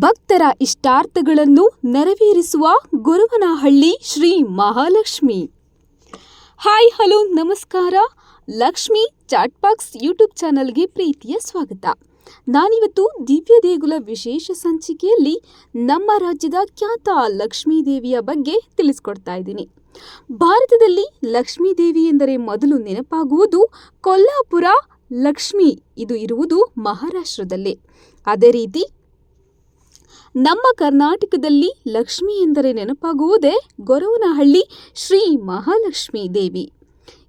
ಭಕ್ತರ ಇಷ್ಟಾರ್ಥಗಳನ್ನು ನೆರವೇರಿಸುವ ಗುರುವನಹಳ್ಳಿ ಶ್ರೀ ಮಹಾಲಕ್ಷ್ಮಿ. ಹಾಯ್, ಹಲೋ, ನಮಸ್ಕಾರ. ಲಕ್ಷ್ಮಿ ಚಾಟ್ಬಾಕ್ಸ್ ಯೂಟ್ಯೂಬ್ ಚಾನಲ್ಗೆ ಪ್ರೀತಿಯ ಸ್ವಾಗತ. ನಾನಿವತ್ತು ದಿವ್ಯ ದೇಗುಲ ವಿಶೇಷ ಸಂಚಿಕೆಯಲ್ಲಿ ನಮ್ಮ ರಾಜ್ಯದ ಖ್ಯಾತ ಲಕ್ಷ್ಮೀ ದೇವಿಯ ಬಗ್ಗೆ ತಿಳಿಸ್ಕೊಡ್ತಾ ಇದ್ದೀನಿ. ಭಾರತದಲ್ಲಿ ಲಕ್ಷ್ಮೀ ದೇವಿ ಎಂದರೆ ಮೊದಲು ನೆನಪಾಗುವುದು ಕೊಲ್ಲಾಪುರ ಲಕ್ಷ್ಮಿ. ಇದು ಇರುವುದು ಮಹಾರಾಷ್ಟ್ರದಲ್ಲಿ. ಅದೇ ರೀತಿ ನಮ್ಮ ಕರ್ನಾಟಕದಲ್ಲಿ ಲಕ್ಷ್ಮಿ ಎಂದರೆ ನೆನಪಾಗುವುದೇ? ಗೊರವನಹಳ್ಳಿ ಶ್ರೀ ಮಹಾಲಕ್ಷ್ಮಿ ದೇವಿ.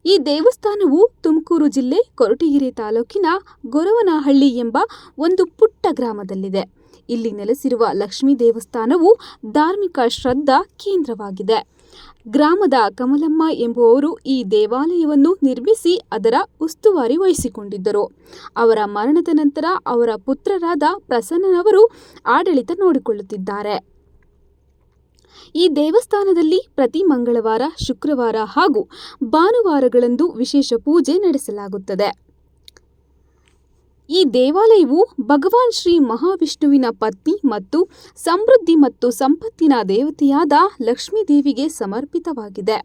ಈ ದೇವಸ್ಥಾನವು ತುಮಕೂರು ಜಿಲ್ಲೆ ಕೊರಟಗೆರೆ ತಾಲೂಕಿನ ಗೊರವನಹಳ್ಳಿ ಎಂಬ ಒಂದು ಪುಟ್ಟ ಗ್ರಾಮದಲ್ಲಿದೆ. ಇಲ್ಲಿ ನೆಲೆಸಿರುವ ಲಕ್ಷ್ಮೀ ದೇವಸ್ಥಾನವು ಧಾರ್ಮಿಕ ಶ್ರದ್ಧಾ ಕೇಂದ್ರವಾಗಿದೆ. ಗ್ರಾಮದ ಕಮಲಮ್ಮ ಎಂಬುವವರು ಈ ದೇವಾಲಯವನ್ನು ನಿರ್ಮಿಸಿ ಅದರ ಉಸ್ತುವಾರಿ ವಹಿಸಿಕೊಂಡಿದ್ದರು. ಅವರ ಮರಣದ ನಂತರ ಅವರ ಪುತ್ರರಾದ ಪ್ರಸನ್ನನವರು ಆಡಳಿತ ನೋಡಿಕೊಳ್ಳುತ್ತಿದ್ದಾರೆ. ಈ ದೇವಸ್ಥಾನದಲ್ಲಿ ಪ್ರತಿ ಮಂಗಳವಾರ, ಶುಕ್ರವಾರ ಹಾಗೂ ಭಾನುವಾರಗಳಂದು ವಿಶೇಷ ಪೂಜೆ ನಡೆಸಲಾಗುತ್ತದೆ. ಈ ದೇವಾಲಯವು ಭಗವಾನ್ ಶ್ರೀ ಮಹಾವಿಷ್ಣುವಿನ ಪತ್ನಿ ಮತ್ತು ಸಮೃದ್ಧಿ ಮತ್ತು ಸಂಪತ್ತಿನ ದೇವತೆಯಾದ ಲಕ್ಷ್ಮೀ ದೇವಿಗೆ ಸಮರ್ಪಿತವಾಗಿದೆ.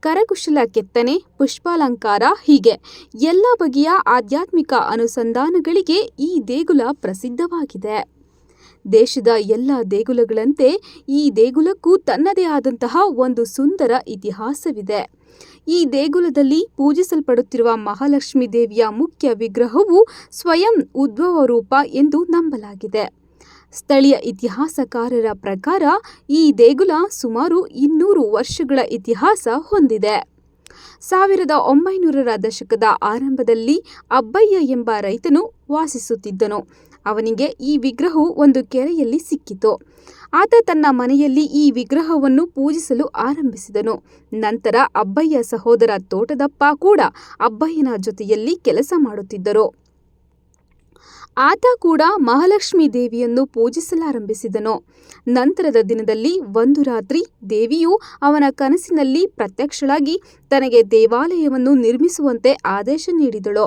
ಕರಕುಶಲ ಕೆತ್ತನೆ, ಪುಷ್ಪಾಲಂಕಾರ ಹೀಗೆ ಎಲ್ಲ ಬಗೆಯ ಆಧ್ಯಾತ್ಮಿಕ ಅನುಸಂಧಾನಗಳಿಗೆ ಈ ದೇಗುಲ ಪ್ರಸಿದ್ಧವಾಗಿದೆ. ದೇಶದ ಎಲ್ಲ ದೇಗುಲಗಳಂತೆ ಈ ದೇಗುಲಕ್ಕೂ ತನ್ನದೇ ಆದಂತಹ ಒಂದು ಸುಂದರ ಇತಿಹಾಸವಿದೆ. ಈ ದೇಗುಲದಲ್ಲಿ ಪೂಜಿಸಲ್ಪಡುತ್ತಿರುವ ಮಹಾಲಕ್ಷ್ಮಿ ದೇವಿಯ ಮುಖ್ಯ ವಿಗ್ರಹವು ಸ್ವಯಂ ಉದ್ಭವ ರೂಪ ಎಂದು ನಂಬಲಾಗಿದೆ. ಸ್ಥಳೀಯ ಇತಿಹಾಸಕಾರರ ಪ್ರಕಾರ ಈ ದೇಗುಲ ಸುಮಾರು ಇನ್ನೂರು ವರ್ಷಗಳ ಇತಿಹಾಸ ಹೊಂದಿದೆ. ಸಾವಿರದ ಒಂಬೈನೂರರ ದಶಕದ ಆರಂಭದಲ್ಲಿ ಅಬ್ಬಯ್ಯ ಎಂಬ ರೈತನು ವಾಸಿಸುತ್ತಿದ್ದನು. ಅವನಿಗೆ ಈ ವಿಗ್ರಹವು ಒಂದು ಕೆರೆಯಲ್ಲಿ ಸಿಕ್ಕಿತು. ಆತ ತನ್ನ ಮನೆಯಲ್ಲಿ ಈ ವಿಗ್ರಹವನ್ನು ಪೂಜಿಸಲು ಆರಂಭಿಸಿದನು. ನಂತರ ಅಬ್ಬಯ್ಯ ಸಹೋದರ ತೋಟದಪ್ಪ ಕೂಡ ಅಬ್ಬಯ್ಯನ ಜೊತೆಯಲ್ಲಿ ಕೆಲಸ ಮಾಡುತ್ತಿದ್ದರು. ಆತ ಕೂಡ ಮಹಾಲಕ್ಷ್ಮೀ ದೇವಿಯನ್ನು ಪೂಜಿಸಲಾರಂಭಿಸಿದನು. ನಂತರದ ದಿನದಲ್ಲಿ ಒಂದು ರಾತ್ರಿ ದೇವಿಯು ಅವನ ಕನಸಿನಲ್ಲಿ ಪ್ರತ್ಯಕ್ಷಳಾಗಿ ತನಗೆ ದೇವಾಲಯವನ್ನು ನಿರ್ಮಿಸುವಂತೆ ಆದೇಶ ನೀಡಿದಳು.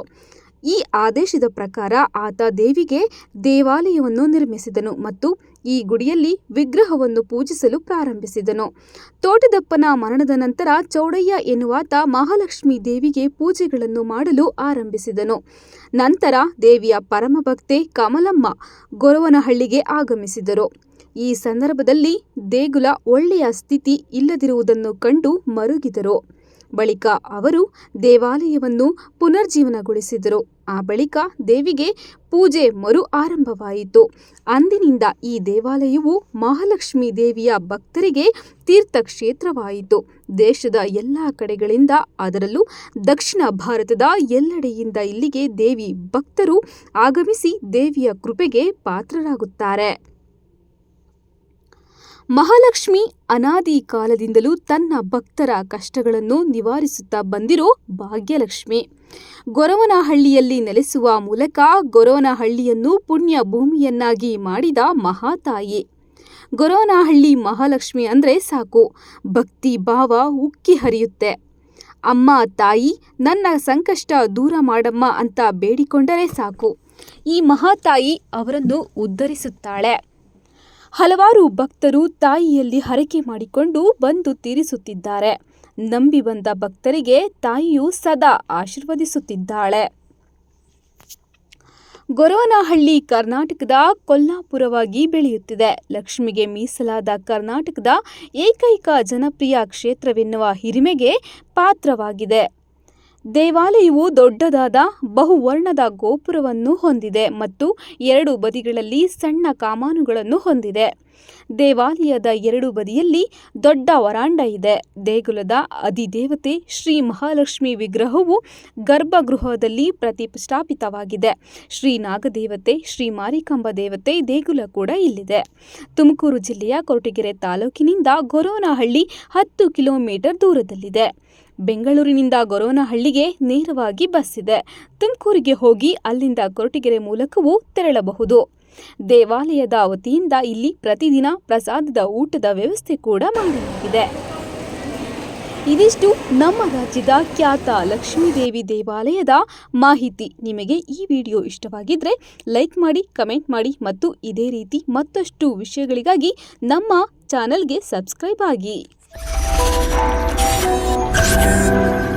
ಈ ಆದೇಶದ ಪ್ರಕಾರ ಆತ ದೇವಿಗೆ ದೇವಾಲಯವನ್ನು ನಿರ್ಮಿಸಿದನು ಮತ್ತು ಈ ಗುಡಿಯಲ್ಲಿ ವಿಗ್ರಹವನ್ನು ಪೂಜಿಸಲು ಪ್ರಾರಂಭಿಸಿದನು. ತೋಟದಪ್ಪನ ಮರಣದ ನಂತರ ಚೌಡಯ್ಯ ಎನ್ನುವಾತ ಮಹಾಲಕ್ಷ್ಮಿ ದೇವಿಗೆ ಪೂಜೆಗಳನ್ನು ಮಾಡಲು ಆರಂಭಿಸಿದನು. ನಂತರ ದೇವಿಯ ಪರಮಭಕ್ತೆ ಕಮಲಮ್ಮ ಗೊರವನಹಳ್ಳಿಗೆ ಆಗಮಿಸಿದರು. ಈ ಸಂದರ್ಭದಲ್ಲಿ ದೇಗುಲ ಒಳ್ಳೆಯ ಸ್ಥಿತಿ ಇಲ್ಲದಿರುವುದನ್ನು ಕಂಡು ಮರುಗಿದರು. ಬಳಿಕ ಅವರು ದೇವಾಲಯವನ್ನು ಪುನರ್ಜೀವನಗೊಳಿಸಿದರು. ಆ ಬಳಿಕ ದೇವಿಗೆ ಪೂಜೆ ಮರು ಆರಂಭವಾಯಿತು. ಅಂದಿನಿಂದ ಈ ದೇವಾಲಯವು ಮಹಾಲಕ್ಷ್ಮಿ ದೇವಿಯ ಭಕ್ತರಿಗೆ ತೀರ್ಥಕ್ಷೇತ್ರವಾಯಿತು. ದೇಶದ ಎಲ್ಲ ಕಡೆಗಳಿಂದ, ಅದರಲ್ಲೂ ದಕ್ಷಿಣ ಭಾರತದ ಎಲ್ಲೆಡೆಯಿಂದ ಇಲ್ಲಿಗೆ ದೇವಿ ಭಕ್ತರು ಆಗಮಿಸಿ ದೇವಿಯ ಕೃಪೆಗೆ ಪಾತ್ರರಾಗುತ್ತಾರೆ. ಮಹಾಲಕ್ಷ್ಮಿ ಅನಾದಿ ಕಾಲದಿಂದಲೂ ತನ್ನ ಭಕ್ತರ ಕಷ್ಟಗಳನ್ನು ನಿವಾರಿಸುತ್ತಾ ಬಂದಿರೋ ಭಾಗ್ಯಲಕ್ಷ್ಮಿ. ಗೊರವನಹಳ್ಳಿಯಲ್ಲಿ ನೆಲೆಸುವ ಮೂಲಕ ಗೊರವನಹಳ್ಳಿಯನ್ನು ಪುಣ್ಯ ಭೂಮಿಯನ್ನಾಗಿ ಮಾಡಿದ ಮಹಾತಾಯಿ. ಗೊರವನಹಳ್ಳಿ ಮಹಾಲಕ್ಷ್ಮಿ ಅಂದರೆ ಸಾಕು, ಭಕ್ತಿ ಭಾವ ಉಕ್ಕಿ ಹರಿಯುತ್ತೆ. ಅಮ್ಮ, ತಾಯಿ, ನನ್ನ ಸಂಕಷ್ಟ ದೂರ ಮಾಡಮ್ಮ ಅಂತ ಬೇಡಿಕೊಂಡರೆ ಸಾಕು. ಈ ಮಹಾತಾಯಿ ಅವರನ್ನು ಉದ್ಧರಿಸುತ್ತಾಳೆ. ಹಲವಾರು ಭಕ್ತರು ತಾಯಿಯಲ್ಲಿ ಹರಕೆ ಮಾಡಿಕೊಂಡು ಬಂದು ತೀರಿಸುತ್ತಿದ್ದಾರೆ. ನಂಬಿ ಬಂದ ಭಕ್ತರಿಗೆ ತಾಯಿಯು ಸದಾ ಆಶೀರ್ವದಿಸುತ್ತಿದ್ದಾಳೆ. ಗೊರವನಹಳ್ಳಿ ಕರ್ನಾಟಕದ ಕೊಲ್ಲಾಪುರವಾಗಿ ಬೆಳೆಯುತ್ತಿದೆ. ಲಕ್ಷ್ಮಿಗೆ ಮೀಸಲಾದ ಕರ್ನಾಟಕದ ಏಕೈಕ ಜನಪ್ರಿಯ ಕ್ಷೇತ್ರವೆನ್ನುವ ಹಿರಿಮೆಗೆ ಪಾತ್ರವಾಗಿದೆ. ದೇವಾಲಯವು ದೊಡ್ಡದಾದ ಬಹುವರ್ಣದ ಗೋಪುರವನ್ನು ಹೊಂದಿದೆ ಮತ್ತು ಎರಡು ಬದಿಗಳಲ್ಲಿ ಸಣ್ಣ ಕಾಮಾನುಗಳನ್ನು ಹೊಂದಿದೆ. ದೇವಾಲಯದ ಎರಡು ಬದಿಯಲ್ಲಿ ದೊಡ್ಡ ವರಾಂಡ ಇದೆ. ದೇಗುಲದ ಅಧಿದೇವತೆ ಶ್ರೀ ಮಹಾಲಕ್ಷ್ಮಿ ವಿಗ್ರಹವು ಗರ್ಭಗೃಹದಲ್ಲಿ ಪ್ರತಿಷ್ಠಾಪಿತವಾಗಿದೆ. ಶ್ರೀ ನಾಗದೇವತೆ, ಶ್ರೀ ಮಾರಿಕಾಂಬ ದೇವತೆ ದೇಗುಲ ಕೂಡ ಇಲ್ಲಿದೆ. ತುಮಕೂರು ಜಿಲ್ಲೆಯ ಕೊರಟಗೆರೆ ತಾಲೂಕಿನಿಂದ ಗೊರೋನಹಳ್ಳಿ ಹತ್ತು ಕಿಲೋಮೀಟರ್ ದೂರದಲ್ಲಿದೆ. ಬೆಂಗಳೂರಿನಿಂದ ಗೊರವನಹಳ್ಳಿಗೆ ನೇರವಾಗಿ ಬಸ್ ಇದೆ. ತುಮಕೂರಿಗೆ ಹೋಗಿ ಅಲ್ಲಿಂದ ಕೊರಟಗೆರೆ ಮೂಲಕವೂ ತೆರಳಬಹುದು. ದೇವಾಲಯದ ವತಿಯಿಂದ ಇಲ್ಲಿ ಪ್ರತಿದಿನ ಪ್ರಸಾದದ ಊಟದ ವ್ಯವಸ್ಥೆ ಕೂಡ ಮಾಡಲಾಗಿದೆ. ಇದಿಷ್ಟು ನಮ್ಮ ರಾಜ್ಯದ ಖ್ಯಾತ ಲಕ್ಷ್ಮೀದೇವಿ ದೇವಾಲಯದ ಮಾಹಿತಿ. ನಿಮಗೆ ಈ ವಿಡಿಯೋ ಇಷ್ಟವಾಗಿದ್ದರೆ ಲೈಕ್ ಮಾಡಿ, ಕಮೆಂಟ್ ಮಾಡಿ ಮತ್ತು ಇದೇ ರೀತಿ ಮತ್ತಷ್ಟು ವಿಷಯಗಳಿಗಾಗಿ ನಮ್ಮ ಚಾನಲ್ಗೆ ಸಬ್ಸ್ಕ್ರೈಬ್ ಆಗಿ. はじめ。